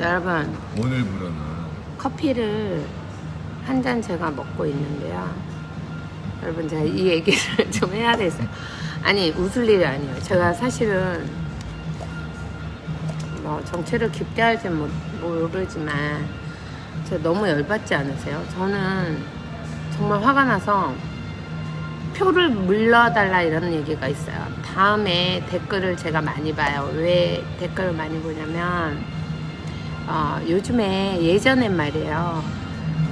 여러분 오늘부로는 커피를 한 잔 제가 먹고 있는데요. 여러분 제가 이 얘기를 좀 해야 돼서요. 아니 웃을 일이 아니에요. 제가 사실은 뭐 정체를 깊게 모- 모르지만 제가 너무 열받지 않으세요? 저는 정말 화가 나서 표를 물러달라 이런 얘기가 있어요. 다음에 댓글을 제가 많이 봐요. 왜 댓글을 많이 보냐면 어, 요즘에 예전엔 말이에요.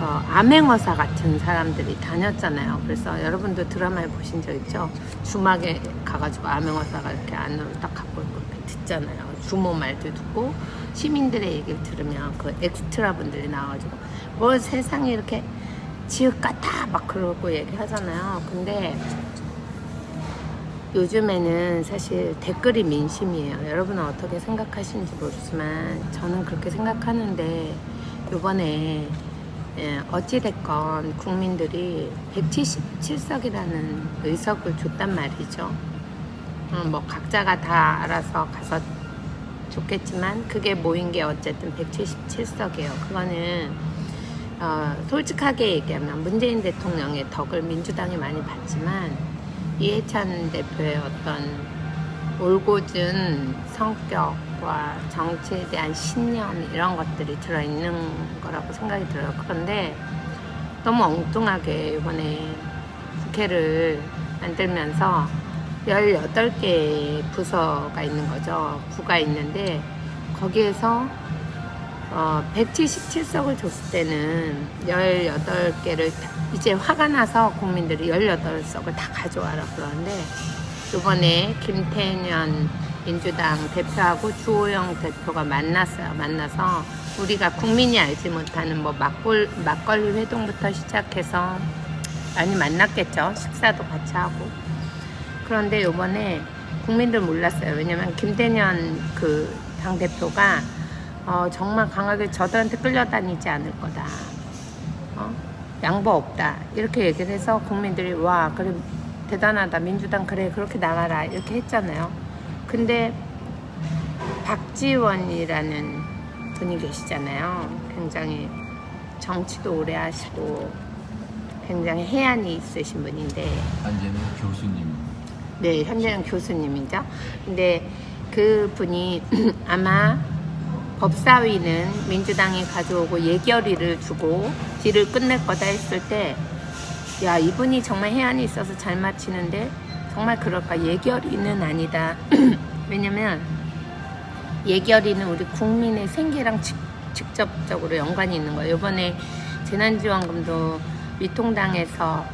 어, 암행어사 같은 사람들이 다녔잖아요. 그래서 여러분도 드라마에 보신 적 있죠? 주막에 가가지고 암행어사가 이렇게 안으로 딱 갖고 있고 이렇게 듣잖아요. 주모 말도 듣고 시민들의 얘기를 들으면 그 엑스트라 분들이 나와가지고 뭘 세상에 이렇게 지읒 같아 막 그러고 얘기하잖아요. 근데 요즘에는 사실 댓글이 민심이에요. 여러분은 어떻게 생각하시는지 모르지만 저는 그렇게 생각하는데 요번에 예, 어찌됐건 국민들이 177석이라는 의석을 줬단 말이죠. 어, 뭐 각자가 다 알아서 가서 좋겠지만 그게 모인 게 어쨌든 177석이에요. 그거는 어, 솔직하게 얘기하면 문재인 대통령의 덕을 민주당이 많이 봤지만 이해찬 대표의 어떤 올곧은 성격과 정치에 대한 신념 이런 것들이 들어있는 거라고 생각이 들어요. 그런데 너무 엉뚱하게 이번에 국회를 만들면서 18개의 부서가 있는 거죠. 구가 있는데 거기에서 어, 177석을 줬을 때는 18개를 이제 화가 나서 국민들이 18석을 다 가져와라 그러는데 이번에 김태년 민주당 대표하고 주호영 대표가 만났어요. 만나서 우리가 국민이 알지 못하는 뭐 막골, 막걸리 회동부터 시작해서 많이 만났겠죠. 식사도 같이 하고. 그런데 이번에 국민들 몰랐어요. 왜냐면 김태년 그 당대표가 어, 정말 강하게 저들한테 끌려다니지 않을 거다. 어? 양보 없다. 이렇게 얘기를 해서 국민들이 와, 그래, 대단하다. 민주당 그래, 그렇게 나가라. 이렇게 했잖아요. 근데 박지원이라는 분이 계시잖아요. 굉장히 정치도 오래 하시고 굉장히 해안이 있으신 분인데 현재는 교수님 네, 현재는 교수님이죠. 근데 그 분이 아마 법사위는 민주당이 가져오고 예결위를 두고 딜을 끝낼 거다 했을 때, 야, 이분이 정말 해안이 있어서 잘 맞히는데, 정말 그럴까? 예결위는 아니다. 왜냐면, 예결위는 우리 국민의 생계랑 직, 직접적으로 연관이 있는 거예요. 이번에 재난지원금도 미통당에서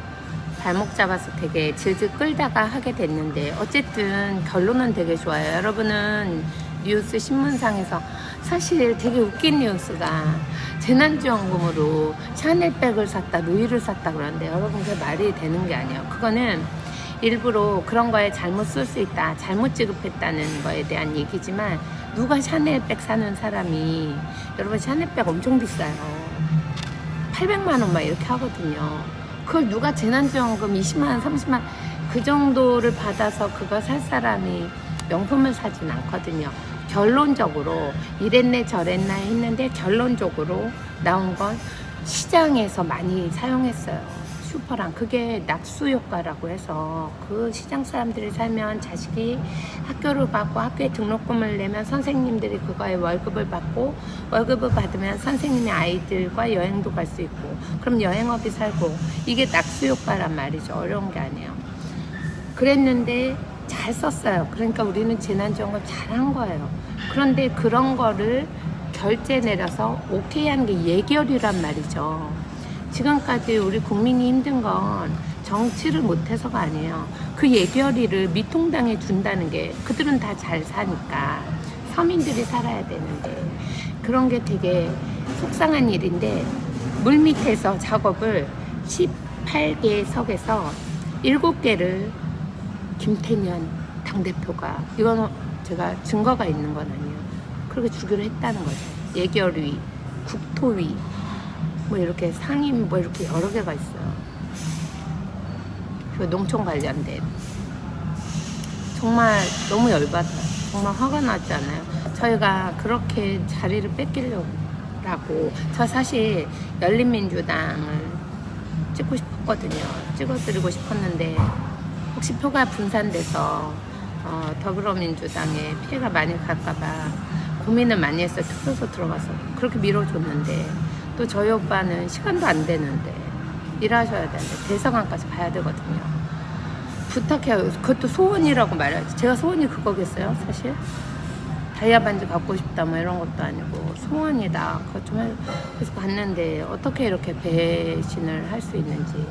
발목 잡아서 되게 질질 끌다가 하게 됐는데 어쨌든 결론은 되게 좋아요. 여러분은 뉴스 신문상에서 사실 되게 웃긴 뉴스가 재난지원금으로 샤넬백을 샀다, 루이를 샀다 그러는데 여러분 그게 말이 되는 게 아니에요. 그거는 일부러 그런 거에 잘못 쓸 수 있다, 잘못 지급했다는 거에 대한 얘기지만 누가 샤넬백 사는 사람이 여러분 샤넬백 엄청 비싸요. 800만 원 막 이렇게 하거든요. 그걸 누가 재난지원금 20만 원, 30만 원, 그 정도를 받아서 그거 살 사람이 명품을 사진 않거든요. 결론적으로 이랬네 저랬나 했는데 결론적으로 나온 건 시장에서 많이 사용했어요. 슈퍼랑 그게 낙수 효과라고 해서 그 시장 사람들이 살면 자식이 학교를 받고 학교에 등록금을 내면 선생님들이 그거에 월급을 받고 월급을 받으면 선생님의 아이들과 여행도 갈 수 있고 그럼 여행업이 살고 이게 낙수 효과란 말이죠. 어려운 게 아니에요. 그랬는데 잘 썼어요. 그러니까 우리는 재난지원금 잘한 거예요 그런데 그런 거를 결제 내려서 오케이 하는 게 예결이란 말이죠 지금까지 우리 국민이 힘든 건 정치를 못해서가 아니에요. 그 예결위를 미통당에 준다는 게 그들은 다 잘 사니까 서민들이 살아야 되는데 그런 게 되게 속상한 일인데 물 밑에서 작업을 18개 석에서 7개를 김태년 당대표가 이건 제가 증거가 있는 건 아니에요. 그렇게 주기로 했다는 거죠. 예결위, 국토위, 뭐 이렇게 상임 뭐 이렇게 여러 개가 있어요. 그 농촌 관련된. 정말 너무 열받아요. 정말 화가 나지 않아요? 저희가 그렇게 자리를 뺏기려고 저 사실 열린민주당을 찍고 싶었거든요. 찍어드리고 싶었는데 혹시 표가 분산돼서 어, 더불어민주당에 피해가 많이 갈까봐 고민을 많이 했어요. 투표소 들어가서 그렇게 밀어줬는데 또 저희 오빠는 시간도 안 되는데 일하셔야 되는데 대사관까지 가야 되거든요. 부탁해요. 그것도 소원이라고 말해야지. 제가 소원이 그거겠어요, 사실? 다이아 반지 갖고 싶다 뭐 이런 것도 아니고 소원이다. 그거 좀 해. 그래서 봤는데 어떻게 이렇게 배신을 할 수 있는지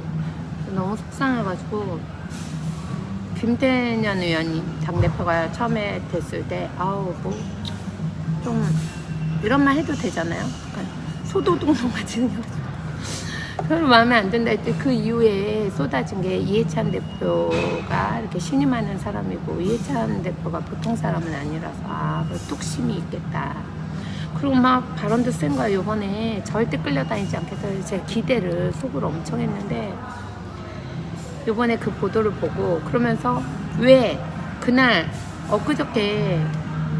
너무 속상해가지고 김태년 의원이 당대표가 처음에 됐을 때 아우 뭐 좀 이런 말 해도 되잖아요. 약간 소도둑놈 생겨가지고 별로 마음에 안 든다 했더니 그 이후에 쏟아진 게 이해찬 대표가 이렇게 신임하는 사람이고 이해찬 대표가 보통 사람은 아니라서 아, 그 뚝심이 있겠다. 그리고 막 발언도 센 거야 요번에 절대 끌려다니지 않겠다. 제가 기대를 속으로 엄청 했는데 요번에 그 보도를 보고 그러면서 왜 그날 엊그저께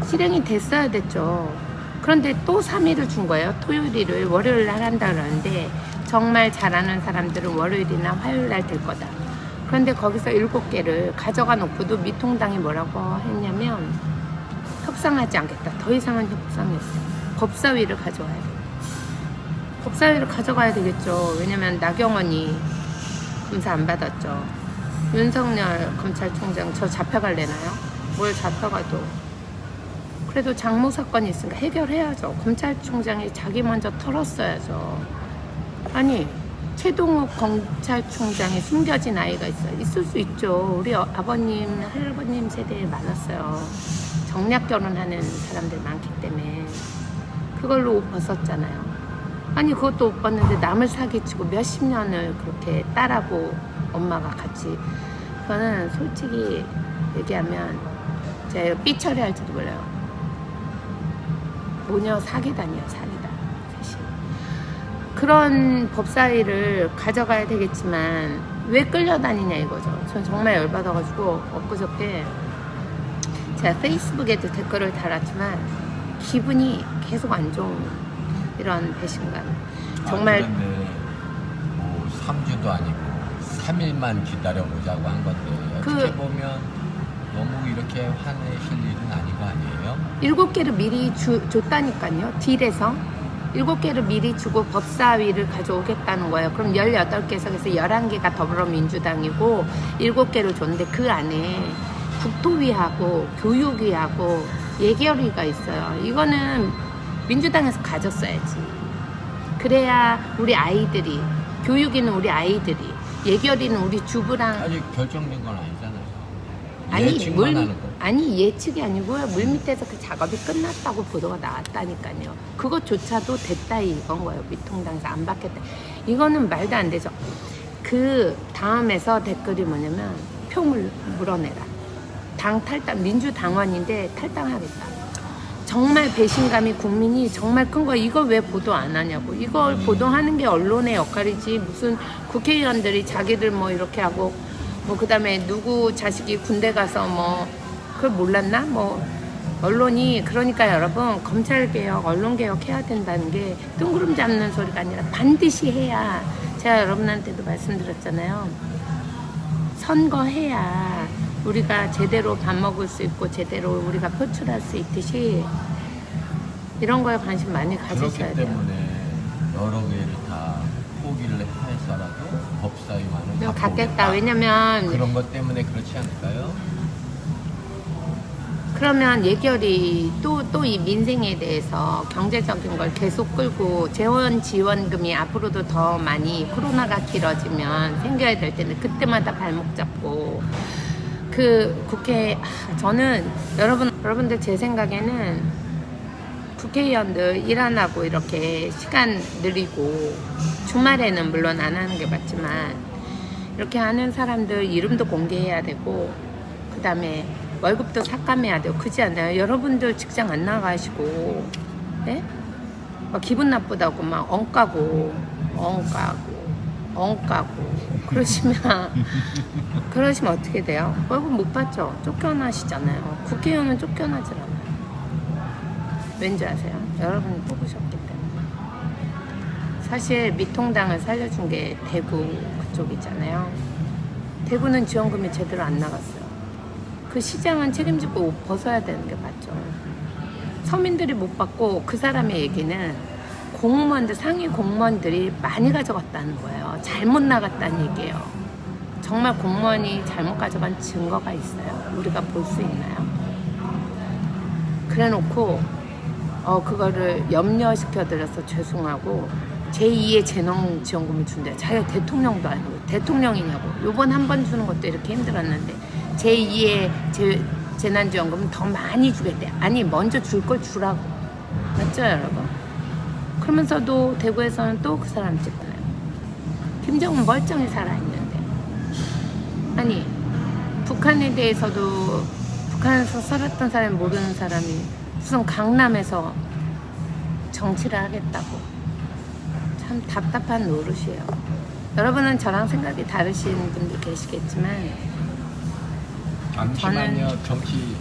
실행이 됐어야 됐죠. 그런데 또 3일을 준 거예요. 토요일을 월요일 날 한다 그러는데 정말 잘하는 사람들은 월요일이나 화요일 날 될 거다. 그런데 거기서 일곱 개를 가져가 놓고도 미통당이 뭐라고 했냐면 협상하지 않겠다. 더 이상은 협상했어요. 법사위를 가져와야 돼. 법사위를 가져가야 되겠죠. 왜냐면 나경원이 검사 안 받았죠. 윤석열 검찰총장 저 잡혀갈래나요? 뭘 잡혀가도 그래도 장모 사건이 있으니까 해결해야죠. 검찰총장이 자기 먼저 털었어야죠. 아니 최동욱 검찰총장이 숨겨진 아이가 있어요. 있을 수 있죠. 우리 어- 아버님, 할아버님 세대에 많았어요. 정략 결혼하는 사람들 많기 때문에 그걸로 옷 벗었잖아요. 아니 그것도 못 봤는데 남을 사기치고 몇십 년을 그렇게 딸하고 엄마가 같이. 그거는 솔직히 얘기하면 제가 삐 처리 할지도 몰라요. 모녀 사기단이에요 사기단. 사실. 그런 법사위를 가져가야 되겠지만 왜 끌려다니냐 이거죠. 전 정말 열받아가지고 엊그저께 제가 페이스북에도 댓글을 달았지만 기분이 계속 안 좋은 이런 배신감 정말 아, 뭐 3주도 아니고 3일만 기다려보자고 한 건데 그- 어떻게 보면 너무 이렇게 화내실 일은 아닌 거 아니에요? 일곱 개를 미리 주, 줬다니까요. 딜에서. 일곱 개를 미리 주고 법사위를 가져오겠다는 거예요. 그럼 18개석에서 11개가 더불어민주당이고 일곱 개를 줬는데 그 안에 국토위하고 교육위하고 예결위가 있어요. 이거는 민주당에서 가졌어야지. 그래야 우리 아이들이, 교육위는 우리 아이들이, 예결위는 우리 주부랑 아직 결정된 건 아니잖아요. 아니 예측만 물 하는 거. 아니 예측이 아니고요 물 밑에서 그 작업이 끝났다고 보도가 나왔다니까요 그것조차도 됐다 이건 거예요 미통당에서 안 받겠다 이거는 말도 안 되죠 그 다음에서 댓글이 뭐냐면 표 물, 물어내라 당 탈당 민주당원인데 탈당하겠다 정말 배신감이 국민이 정말 큰 거 이걸 왜 보도 안 하냐고. 이걸 보도하는 게 언론의 역할이지 무슨 국회의원들이 자기들 뭐 이렇게 하고 뭐 그다음에 누구 자식이 군대 가서 뭐 그걸 몰랐나? 뭐 언론이 그러니까 여러분 검찰 개혁 언론 개혁 해야 된다는 게 뜬구름 잡는 소리가 아니라 반드시 해야 제가 여러분한테도 말씀드렸잖아요. 선거해야 우리가 제대로 밥 먹을 수 있고 제대로 우리가 표출할 수 있듯이 이런 거에 관심 많이 가지셔야 그렇기 돼요. 때문에 여러 개를 다 포기를 해서라도 법사위만은 좀 갖고 갖겠다. 오겠다. 왜냐면 그런 것 때문에 그렇지 않을까요? 그러면 예결이 또 또 이 민생에 대해서 경제적인 걸 계속 끌고 재원 지원금이 앞으로도 더 많이 코로나가 길어지면 생겨야 될 텐데 그때마다 발목 잡고 그 국회 아, 저는 여러분 여러분들 제 생각에는 국회의원들 일 안 하고 이렇게 시간 늘리고 주말에는 물론 안 하는 게 맞지만 이렇게 하는 사람들 이름도 공개해야 되고 그 다음에 월급도 삭감해야 돼요. 그지 않나요? 여러분들 직장 안 나가시고, 네? 막 기분 나쁘다고 막 엉까고, 엉까고, 엉까고, 그러시면 그러시면 어떻게 돼요? 월급 못 받죠. 쫓겨나시잖아요. 국회의원은 쫓겨나질 않아요. 왠지 아세요? 여러분이 뽑으셨기 때문에. 사실 미통당을 살려준 게 대구 그쪽이잖아요. 대구는 지원금이 제대로 안 나갔어요. 그 시장은 책임지고 벗어야 되는 게 맞죠. 서민들이 못 받고 그 사람의 얘기는 공무원들 상위 공무원들이 많이 가져갔다는 거예요. 잘못 나갔다는 얘기예요. 정말 공무원이 잘못 가져간 증거가 있어요. 우리가 볼 수 있나요? 그래놓고 어 그거를 염려시켜 드려서 죄송하고 제2의 재능 지원금을 준대요. 자기가 대통령도 아니고 대통령이냐고. 요번 한 번 주는 것도 이렇게 힘들었는데 제2의 재, 재난지원금은 더 많이 주겠대. 아니 먼저 줄 걸 주라고. 맞죠 여러분? 그러면서도 대구에서는 또 그 사람 찍어요. 김정은 멀쩡히 살아있는데. 아니 북한에 대해서도 북한에서 살았던 사람이 모르는 사람이 무슨 강남에서 정치를 하겠다고 참 답답한 노릇이에요. 여러분은 저랑 생각이 다르신 분들 계시겠지만 잠시만요. 정치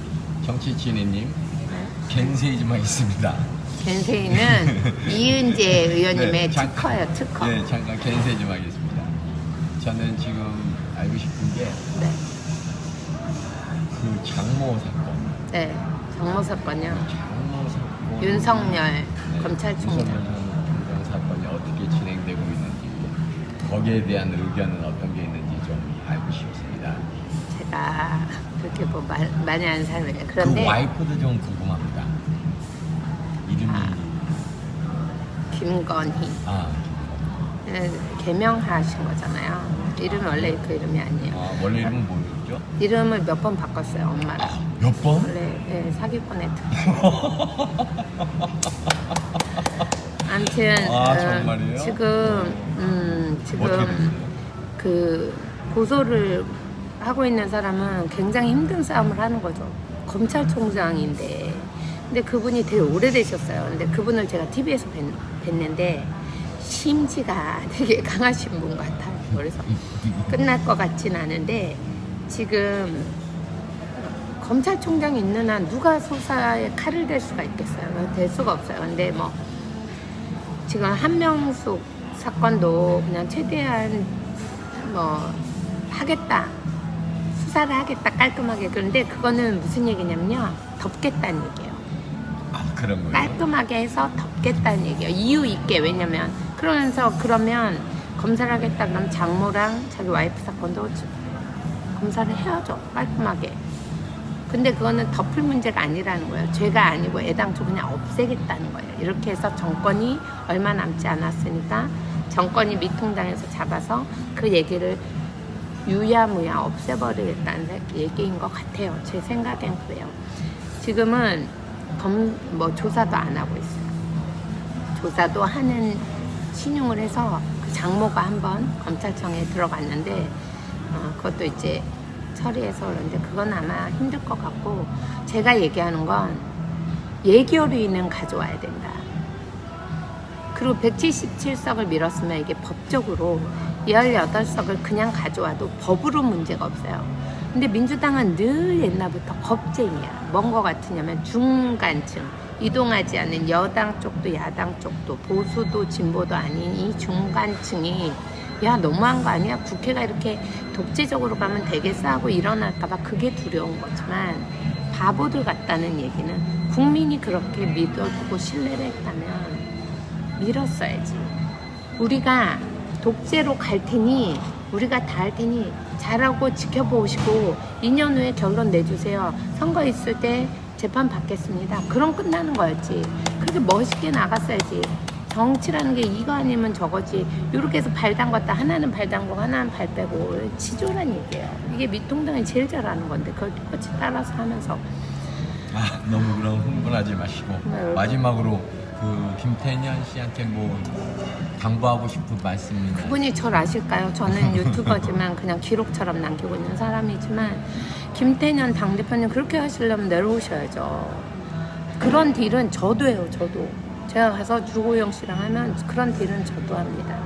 정치 진해님 겐세이지만 있습니다. 겐세이는 이은재 의원님의 네, 잠- 특허예요, 특허. 네, 잠깐 겐세이지만 하겠습니다. 저는 지금 알고 싶은 게그 네, 장모 사건. 네, 장모 사건요. 장모 사건. 윤석열 네, 검찰총장. 윤석열 사건이 어떻게 진행되고 있는지 거기에 대한 의견은 어떤 게 있는지 좀 알고 싶습니다. 제가 그렇게 뭐 말, 많이 아는 사람이에요. 그 그런데 와이프도 좀 궁금합니다. 이름이 아. 김건희 아, 네, 개명하신 거잖아요. 이름이 원래 그 이름이 아니에요. 아, 원래 이름은 뭐였죠? 이름을 몇 번 바꿨어요, 엄마랑. 몇 번? 원래 네, 사기꾼의 특. 아무튼 아, 어, 정말이에요? 지금 음, 어떻게 됐어요? 지금 그 고소를 하고 있는 사람은 굉장히 힘든 싸움을 하는 거죠. 검찰총장인데. 근데 그분이 되게 오래되셨어요. 근데 그분을 제가 TV에서 뵀, 뵀는데 심지가 되게 강하신 분 같아요. 그래서 끝날 것 같진 않은데 지금 검찰총장이 있는 한 누가 수사에 칼을 댈 수가 있겠어요? 될 수가 없어요. 근데 뭐 지금 한명숙 사건도 그냥 최대한 뭐 하겠다 수사를 하겠다 깔끔하게 그런데 그거는 무슨 얘기냐면요 덮겠다는 얘기예요. 아, 그런 거예요? 깔끔하게 해서 덮겠다는 얘기예요. 이유 있게 왜냐면 그러면서 그러면 검사를 하겠다 그럼 장모랑 자기 와이프 사건도 지- 검사를 해야죠 깔끔하게. 근데 그거는 덮을 문제가 아니라는 거예요. 죄가 아니고 애당초 그냥 없애겠다는 거예요. 이렇게 해서 정권이 얼마 남지 않았으니까 정권이 미통당에서 잡아서 그 얘기를 유야무야 없애버리겠다는 세- 얘기인 것 같아요. 제 생각엔 그래요. 지금은 검, 뭐 조사도 안 하고 있어요. 조사도 하는 신용을 해서 그 장모가 한번 검찰청에 들어갔는데 어, 그것도 이제 처리해서 그런데 그건 아마 힘들 것 같고 제가 얘기하는 건 예결위는 가져와야 된다. 그리고 177석을 밀었으면 이게 법적으로 18석을 그냥 가져와도 법으로 문제가 없어요. 근데 민주당은 늘 옛날부터 겁쟁이야. 뭔 거 같으냐면 중간층, 이동하지 않는 여당 쪽도 야당 쪽도 보수도 진보도 아닌 이 중간층이 야 너무한 거 아니야? 국회가 이렇게 독재적으로 가면 되겠어 하고 일어날까봐 그게 두려운 거지만 바보들 같다는 얘기는 국민이 그렇게 믿어주고 신뢰를 했다면 밀었어야지. 우리가 독재로 갈 테니 우리가 다 할 테니 잘하고 지켜보시고 2년 후에 결론 내주세요. 선거 있을 때 재판 받겠습니다. 그럼 끝나는 거였지. 그렇게 멋있게 나갔어야지. 정치라는 게 이거 아니면 저거지. 이렇게 해서 발 담갔다 하나는 발 담고 하나는 발 빼고 치졸한 얘기예요. 이게 미통당이 제일 잘하는 건데 그걸 똑같이 따라서 하면서 아, 너무 그럼 흥분하지 마시고 네, 마지막으로 그 김태년 씨한테 뭐 당부하고 싶은 말씀이나 그분이 절 아실까요? 저는 유튜버지만 그냥 기록처럼 남기고 있는 사람이지만 김태년 당대표님 그렇게 하시려면 내려오셔야죠. 그런 딜은 저도 해요, 저도. 제가 가서 주호영 씨랑 하면 그런 딜은 저도 합니다.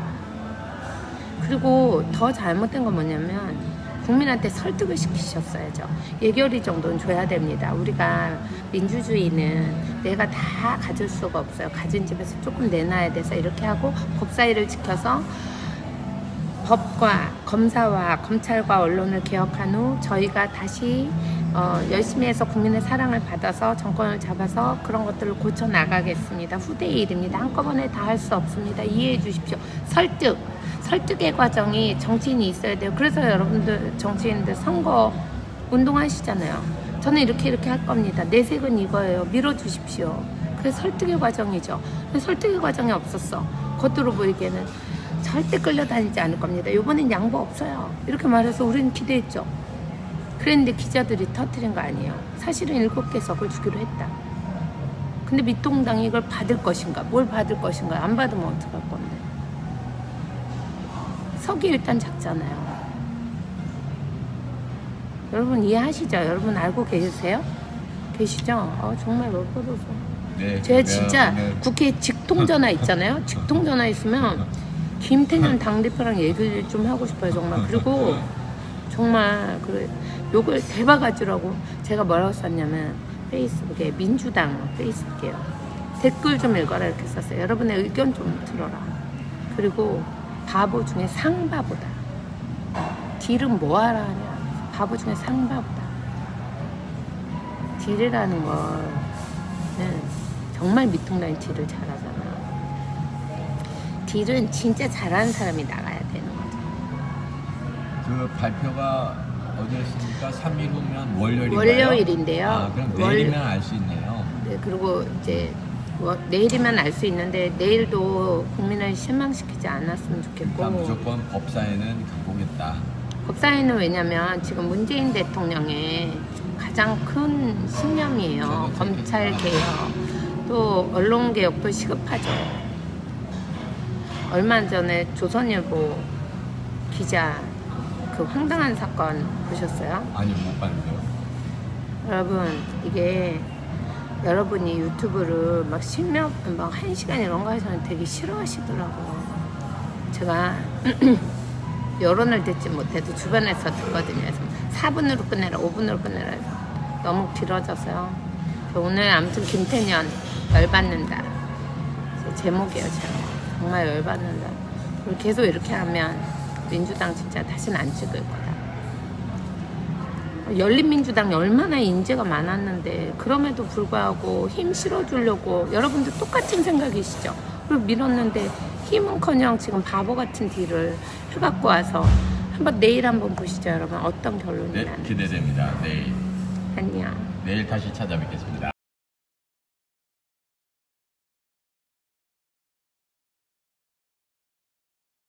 그리고 더 잘못된 건 뭐냐면 국민한테 설득을 시키셨어야죠. 예결위 정도는 줘야 됩니다. 우리가 민주주의는 내가 다 가질 수가 없어요. 가진 집에서 조금 내놔야 돼서 이렇게 하고 법사위를 지켜서 법과 검사와 검찰과 언론을 개혁한 후 저희가 다시 어, 열심히 해서 국민의 사랑을 받아서 정권을 잡아서 그런 것들을 고쳐 나가겠습니다. 후대의 일입니다. 한꺼번에 다 할 수 없습니다. 이해해 주십시오. 설득, 설득의 과정이 정치인이 있어야 돼요. 그래서 여러분들 정치인들 선거 운동하시잖아요. 저는 이렇게 이렇게 할 겁니다. 내색은 이거예요. 밀어주십시오. 그게 설득의 과정이죠. 설득의 과정이 없었어. 겉으로 보이기에는 절대 끌려다니지 않을 겁니다. 이번엔 양보 없어요. 이렇게 말해서 우리는 기대했죠. 그랬는데 기자들이 터트린 거 아니에요. 사실은 일곱 개석을 주기로 했다. 근데 미통당이 이걸 받을 것인가? 뭘 받을 것인가? 안 받으면 어떡할 건데? 석이 일단 작잖아요. 여러분 이해하시죠? 여러분 알고 계세요? 계시죠? 아, 정말 멀거어서 네. 제가 진짜 오늘 국회 직통전화 있잖아요. 직통전화 있으면 김태년 당대표랑 얘기를 좀 하고 싶어요, 정말. 그리고 정말 그 욕을 대박하지라고 제가 뭐라고 썼냐면 페이스북에 민주당 페이스북이에요. 댓글 좀 읽어라 이렇게 썼어요. 여러분의 의견 좀 들어라. 그리고 바보 중에 상바보다 딜은 뭐하라 하냐. 바보 중에 상바보다 딜이라는 거는 정말 미통당이 딜을 잘하잖아. 딜은 진짜 잘하는 사람이 나가야 되는 거죠. 그 발표가 어디였습니까? 3일 후면 월요일인가요? 월요일인데요. 아, 그럼 월- 내일이면 알 수 있네요. 네, 그리고 이제 뭐 내일이면 알 수 있는데 내일도 국민을 실망시키지 않았으면 좋겠고 그러니까 무조건 법사에는 가보겠다. 법사위는 왜냐면 지금 문재인 대통령의 가장 큰 신념이에요. 저는 검찰 그렇게 개혁, 또 언론 개혁도 시급하죠. 얼마 전에 조선일보 기자 그 황당한 사건 보셨어요? 아니 못 봤는데요. 여러분 이게 여러분이 유튜브를 막 실명 막한 시간 이런 거 하시면 되게 싫어하시더라고요. 제가 여론을 듣지 못해도 주변에서 듣거든요. 그래서 4분으로 끝내라, 5분으로 끝내라 해서 너무 길어져서요. 오늘 아무튼 김태년 열받는다. 제 제목이에요, 제목. 정말 열받는다. 계속 이렇게 하면 민주당 진짜 다시는 안 찍을 거다. 열린민주당이 얼마나 인재가 많았는데 그럼에도 불구하고 힘 실어주려고 여러분들 똑같은 생각이시죠? 그리고 밀었는데 힘은커녕 지금 바보 같은 딜을 해갖고 와서 한번 내일 한번 보시죠 여러분 어떤 결론이 네, 나는지 기대됩니다. 내일 안녕 내일 다시 찾아뵙겠습니다.